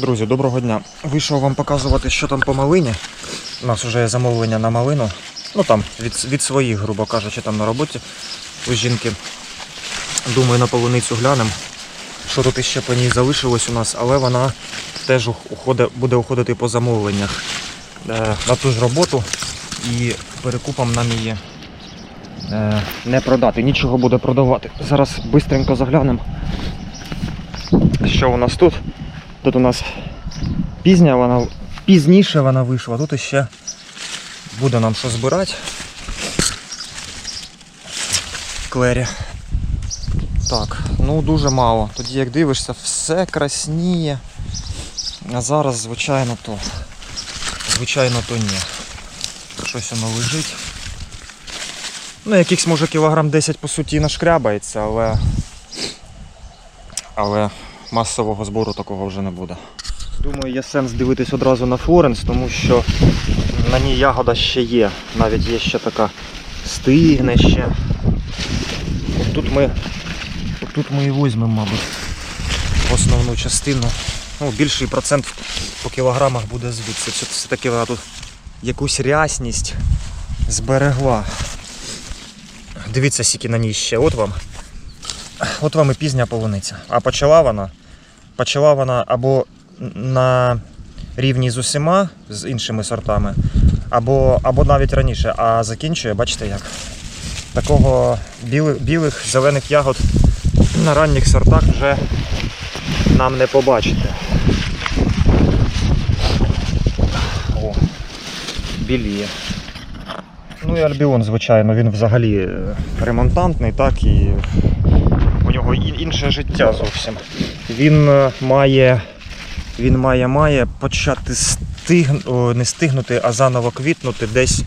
Друзі, доброго дня. Вийшов вам показувати, що там по малині. У нас вже є замовлення на малину. Ну там від, від своїх, грубо кажучи, там на роботі у жінки. Думаю, на полуницю глянемо. Що тут іще по ній залишилось у нас, але вона теж уходить, буде уходити по замовленнях е, на ту ж роботу і перекупом нам її е, не продати. Нічого буде продавати. Зараз швидко заглянемо. Що у нас тут? Тут у нас пізня вона, пізніше вона вийшла, тут іще буде нам що збирати. Клері. Так, ну дуже мало. Тоді як дивишся, все красніє. А зараз, звичайно, то. Звичайно, то ні. Щось воно лежить. Ну, якихось може кілограм 10 по суті нашкрябається, але. Але масового збору такого вже не буде. Думаю, є сенс дивитись одразу на Флоренс, тому що на ній ягода ще є. Навіть є ще така стигне ще. Тут ми, тут ми і візьмемо, мабуть, основну частину. Ну, більший процент по кілограмах буде звідси. Все- Все-таки вона тут якусь рясність зберегла. Дивіться, скільки на ній ще. От вам. От вам і пізня полуниця. А почала вона. Почала вона або на рівні з усіма, з іншими сортами, або, або навіть раніше, а закінчує, бачите як. Такого білих, білих зелених ягод на ранніх сортах вже нам не побачите. О, біліє. Ну і альбіон, звичайно, він взагалі е, ремонтантний, так і у нього інше життя зовсім. Він е, має, він має, має почати стиг... о, не стигнути, а заново квітнути десь.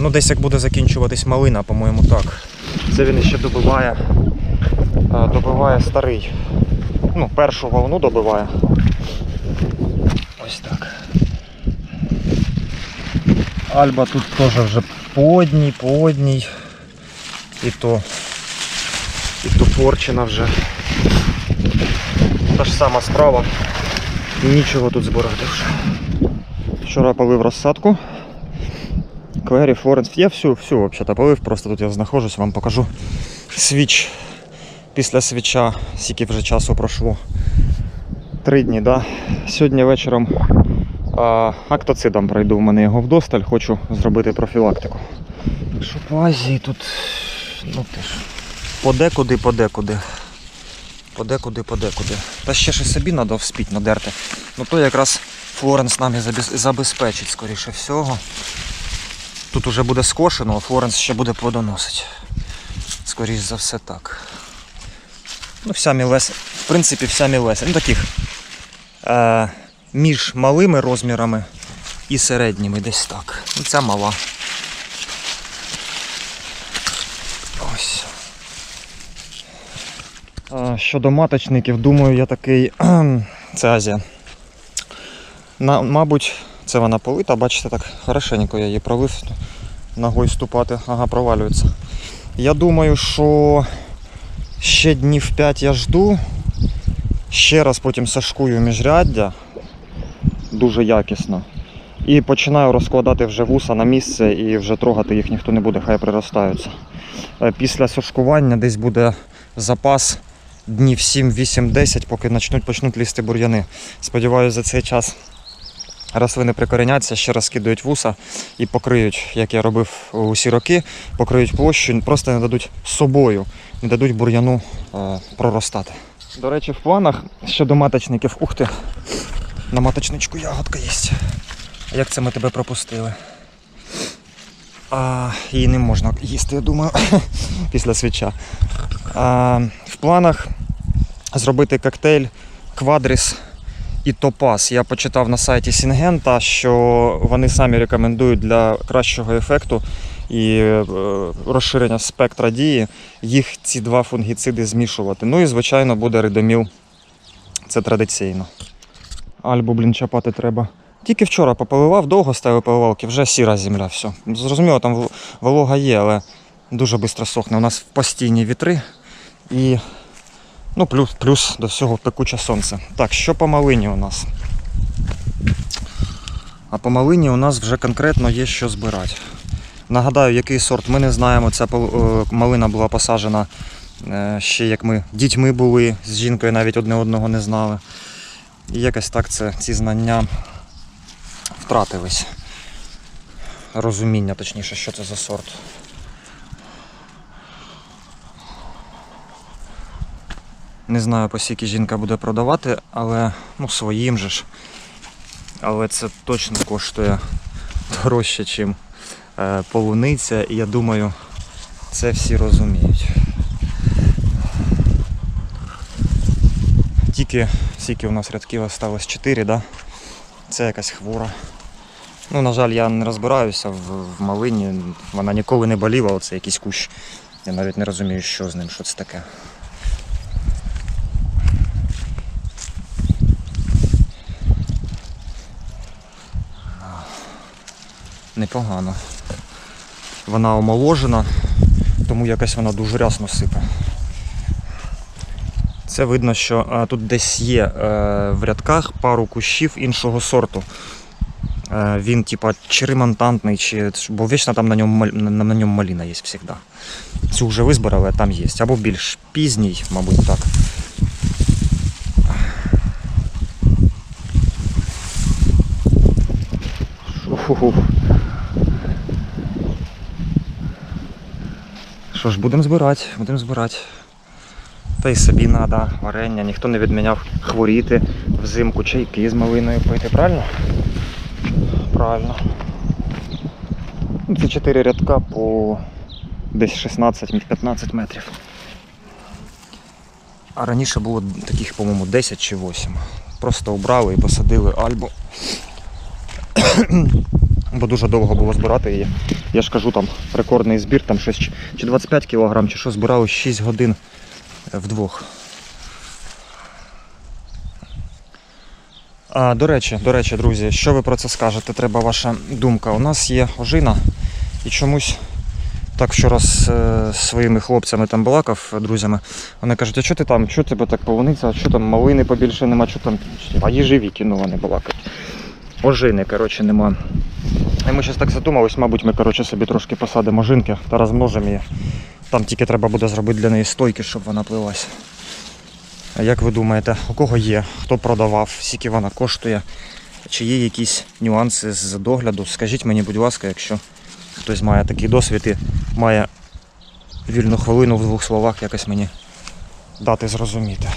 Ну, десь як буде закінчуватись малина, по-моєму, так. Це він ще добиває, е, добиває старий. Ну, першу волну добиває. Ось так. Альба тут теж вже по одній, по одній. І то, і то порчена вже. Та ж сама справа. Нічого тут збирати вже. Вчора полив розсадку. Клері, Флоренс. Я всю, всю взагалі полив, просто тут я знаходжусь, вам покажу свіч. Після свіча, скільки вже часу пройшло. Три дні, да? Сьогодні вечором а, актоцидом пройду. В мене його вдосталь, хочу зробити профілактику. Що по Азії тут. Ну ти ж. Подекуди, подекуди. Подекуди. Та ще і собі треба вспіть надерти. Ну то якраз Флоренс нам і забезпечить, скоріше всього. Тут уже буде скошено, а Флоренс ще буде плодоносити. Скоріше за все так. Ну, вся мілеса, в принципі, вся мілеса. Ну таких е, між малими розмірами і середніми десь так. Ну, ця мала. Ось. А, щодо маточників, думаю, я такий. Це Азія. На, мабуть, це вона полита, бачите, так хорошенько я її пролив. Ногою ступати, ага, провалюється. Я думаю, що ще днів 5 я жду. Ще раз потім сашкую міжряддя дуже якісно. І починаю розкладати вже вуса на місце і вже трогати їх ніхто не буде, хай приростаються. Е, Після сушкування десь буде запас днів 7, 8, 10, поки почнуть, почнуть лізти бур'яни. Сподіваюся, за цей час рослини прикореняться, ще раз кидають вуса і покриють, як я робив усі роки, покриють площу, просто не дадуть собою, не дадуть бур'яну е, проростати. До речі, в планах щодо маточників, ух ти, на маточничку ягодка є. Як це ми тебе пропустили? А, її не можна їсти, я думаю, після свіча. А, в планах зробити коктейль Квадріс і Топаз. Я почитав на сайті Сінгента, що вони самі рекомендують для кращого ефекту і е, розширення спектра дії їх ці два фунгіциди змішувати. Ну і звичайно буде ридоміл. Це традиційно. Альбу, блін, чапати треба. Тільки вчора пополивав, довго ставив поливалки, вже сіра земля, все. Зрозуміло, там волога є, але дуже швидко сохне. У нас постійні вітри і ну, плюс, плюс до всього пекуче сонце. Так, що по малині у нас? А по малині у нас вже конкретно є що збирати. Нагадаю, який сорт ми не знаємо. Ця е, малина була посаджена е, ще як ми дітьми були, з жінкою навіть одне одного не знали. І якось так це, ці знання втратились. Розуміння, точніше, що це за сорт. Не знаю, по скільки жінка буде продавати, але ну, своїм же ж. Але це точно коштує дорожче, ніж е, полуниця, і я думаю, це всі розуміють. Тільки скільки у нас рядків осталось 4, да? Це якась хвора. Ну, на жаль, я не розбираюся в, в малині. Вона ніколи не боліла, оце якийсь кущ. Я навіть не розумію, що з ним, що це таке. Непогано. Вона омоложена, тому якось вона дуже рясно сипе. Це видно, що а, тут десь є е, в рядках пару кущів іншого сорту. Е, він, типа, чи ремонтантний, чи. Бо вічно там на ньому, на, ньому маліна є завжди. Цю вже визбирали, а там є. Або більш пізній, мабуть, так. Фу-фу-фу. Що ж, будемо збирати, будемо збирати. Та й собі треба варення, ніхто не відміняв хворіти взимку чайки з малиною пити, правильно? Правильно. Це 4 рядка по десь 16-15 метрів. А раніше було таких, по-моєму, 10 чи 8. Просто обрали і посадили альбу. Бо дуже довго було збирати її. Я ж кажу, там рекордний збір, там щось чи- чи 25 кг, чи що збирали 6 годин вдвох. А, до речі, до речі, друзі, що ви про це скажете? Треба ваша думка. У нас є ожина і чомусь так вчора з е, своїми хлопцями там балакав, е, друзями. Вони кажуть, а що ти там, що тебе так полуниця, а що там малини побільше нема, що там, а їжеві кіно вони балакають. Ожини, коротше, нема. І ми зараз так задумались, мабуть, ми коротше, собі трошки посадимо ожинки та розмножимо її. Там тільки треба буде зробити для неї стойки, щоб вона плилась. А як ви думаєте, у кого є? Хто продавав, скільки вона коштує? Чи є якісь нюанси з догляду? Скажіть мені, будь ласка, якщо хтось має такий досвід і має вільну хвилину в двох словах якось мені дати зрозуміти.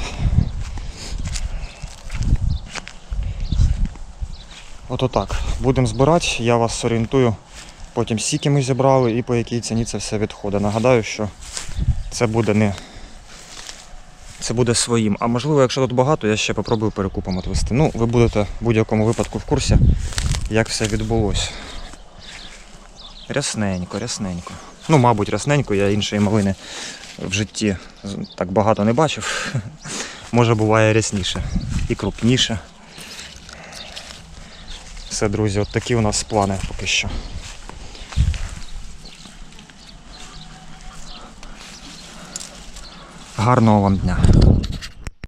Ото так. Будемо збирати, я вас орієнтую. Потім скільки ми зібрали і по якій ціні це все відходить. Нагадаю, що це буде не. Це буде своїм. А можливо, якщо тут багато, я ще попробую перекупом отвести. Ну, ви будете в будь-якому випадку в курсі, як все відбулося. Рясненько, рясненько. Ну, мабуть, рясненько, я іншої малини в житті так багато не бачив. Може буває рясніше і крупніше. Все, друзі, от такі у нас плани поки що. Гарного вам дня.